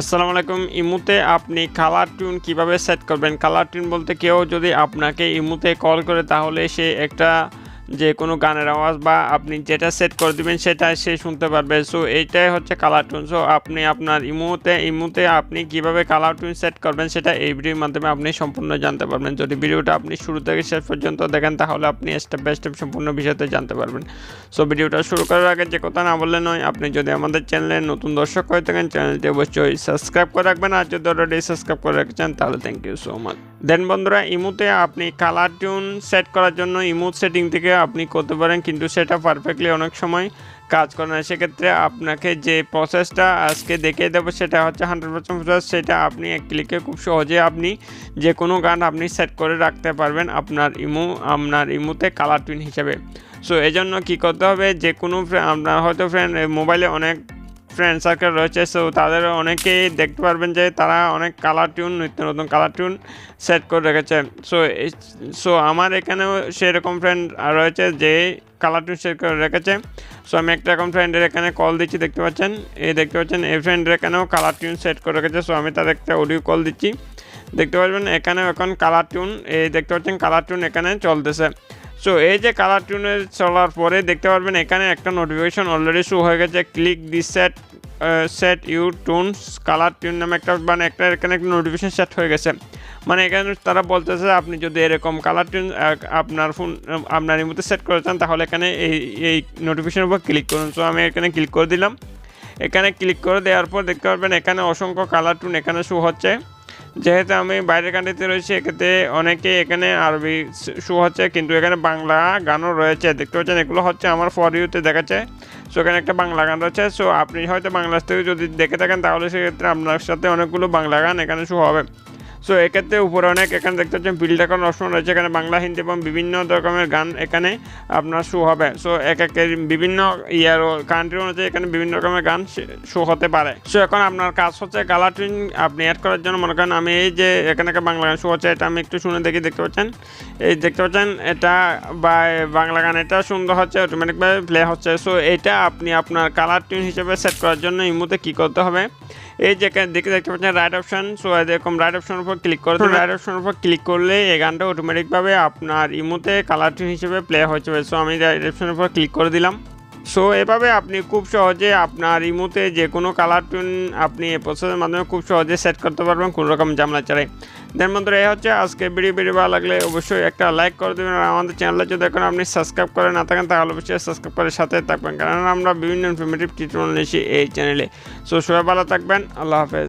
আসসালামু আলাইকুম। ইমুতে আপনি কালার টিউন কীভাবে সেট করবেন? কালার টিউন বলতে কেউ যদি আপনাকে ইমুতে কল করে তাহলে সে একটা যে কোনো গানের আওয়াজ বা আপনি যেটা সেট করে দিবেন সেটা সে শুনতে পারবে। সো এইটাই হচ্ছে কালার টিউন সো আপনি আপনার ইমুতে ইমুতে আপনি কীভাবে কালার টিউন সেট করবেন সেটা এই ভিডিওর মাধ্যমে আপনি সম্পূর্ণ জানতে পারবেন। যদি ভিডিওটা আপনি শুরু থেকে শেষ পর্যন্ত দেখেন, তাহলে আপনি স্টেপ বাই স্টেপ সম্পূর্ণ বিষয়তে জানতে পারবেন। সো ভিডিওটা শুরু করার আগে যে কথা না বললে নয়, আপনি যদি আমাদের চ্যানেলে নতুন দর্শক হয়ে থাকেন চ্যানেলটি অবশ্যই সাবস্ক্রাইব করে রাখবেন আর যদি অলরেডি সাবস্ক্রাইব করে রেখেছেন, তাহলে thank you so much then বন্ধুরা, ইমুতে আপনি কালার টিউন সেট করার জন্য, ইমুট সেটিং থেকে আপনি করতে পারেন, কিন্তু সেটা পারফেক্টলি অনেক সময় কাজ করে না। সেক্ষেত্রে আপনাকে যে প্রসেসটা আজকে দেখিয়ে দেবো, সেটা হচ্ছে হান্ড্রেড পার্সেন্ট প্রসেস সেটা আপনি এক ক্লিকে খুব সহজে আপনি যে কোনো গান আপনি সেট করে রাখতে পারবেন আপনার ইমু, আপনার ইমুতে কালার টুইন হিসেবে। সো এজন্য কি কী করতে হবে? যে কোনো আপনার হয়তো ফ্রেন্ড মোবাইলে অনেক ফ্রেন্ড সার্কেল রয়েছে সো তাদের অনেকেই দেখতে পারবেন যে তারা অনেক কালার টিউন নিত্য নতুন কালার টিউন সেট করে রেখেছে। সো সো আমার এখানেও সেরকম ফ্রেন্ড রয়েছে যে কালার টিউন সেট করে রেখেছে। সো আমি একটা এখন ফ্রেন্ডের এখানে কল দিচ্ছি, দেখতে পাচ্ছেন? এই দেখতে পাচ্ছেন, এই ফ্রেন্ডের এখানেও কালার টিউন সেট করে রেখেছে। সো আমি তাদের একটা অডিও কল দিচ্ছি। দেখতে পাচ্ছেন, এখানেও এখন কালার টিউন এই দেখতে পাচ্ছেন কালার টিউন এখানে চলতেছে। সো এই যে কালার টিউনের চলার পরে দেখতে পারবেন, এখানে একটা নোটিফিকেশন অলরেডি শো হয়ে গেছে। Click this set set you tunes colour tune নামে একটা মানে একটা এখানে একটা নোটিফিকেশন সেট হয়ে গেছে। মানে এখানে তারা বলতেছে, আপনি যদি এরকম কালার টিউন আপনার ফোন আপনার মধ্যে সেট করে চান, তাহলে এখানে এই এই নোটিফিকেশনের উপর ক্লিক করুন। সো আমি এখানে ক্লিক করে দিলাম। এখানে ক্লিক করে দেওয়ার পর দেখতে পারবেন, এখানে অসংখ্য কালার টুন এখানে শো হচ্ছে। যেহেতু আমি বাইরের কান্ট্রিতে রয়েছি, এক্ষেত্রে অনেকে এখানে আরবি শু হচ্ছে, কিন্তু এখানে বাংলা গানও রয়েছে। দেখতে পাচ্ছেন, এগুলো হচ্ছে আমার ফর ইউতে দেখাচ্ছে। সো এখানে একটা বাংলা গান রয়েছে। সো আপনি হয়তো বাংলাদেশ থেকে যদি দেখে থাকেন, তাহলে সেক্ষেত্রে আপনার সাথে অনেকগুলো বাংলা গান এখানে শু হবে। সো এক্ষেত্রে উপরে অনেক, এখানে দেখতে পাচ্ছেন বিল এখন অপশন রয়েছে এখানে বাংলা, হিন্দি এবং বিভিন্ন রকমের গান এখানে আপনার শো হবে। সো এক এক বিভিন্ন ইয়ার কান্ট্রি অনুযায়ী এখানে বিভিন্ন রকমের গান শো হতে পারে। সো এখন আপনার কাজ হচ্ছে কালার টিউন আপনি অ্যাড করার জন্য মনে করেন আমি এই যে এখানে বাংলা গান শো হচ্ছে, এটা আমি একটু শুনে দেখি, দেখতে পাচ্ছেন? এই দেখতে পাচ্ছেন, এটা বা বাংলা গান এটা সুন্দর হচ্ছে অটোমেটিকভাবে প্লে হচ্ছে। সো এটা আপনি আপনার কালার টিউন হিসেবে সেট করার জন্য এই মুহূর্তে কী করতে হবে? এই যে এখানে দেখে দেখতে পাচ্ছেন রাইট অপশন সো এরকম রাইট অপশন উপর ক্লিক করে রাইট অপশন উপর ক্লিক করলে এই গানটা অটোমেটিকভাবে আপনার ইমোতে কালার হিসেবে প্লে হয়ে যাবে। সো আমি রাইট অপশনের উপর ক্লিক করে দিলাম। সো এভাবে আপনি খুব সহজে আপনার ইমোতে যে কোনো কালার টুন আপনি প্রসেসের মাধ্যমে খুব সহজে সেট করতে পারবেন কোনো রকম জামলা ছাড়াই। দেন বন্ধুরা, এই হচ্ছে আজকে ভিডিও ভিডিও ভালো লাগলে অবশ্যই একটা লাইক করে দেবেন আর আমাদের চ্যানেলে যদি এখন আপনি সাবস্ক্রাইব করে না থাকেন, তাহলে অবশ্যই সাবস্ক্রাইব করে সাথে থাকবেন। কারণ আমরা বিভিন্ন ইনফরমেটিভ টিউটোরিয়াল নিয়েছি এই চ্যানেলে সো সবাই ভালো থাকবেন, আল্লাহ হাফেজ।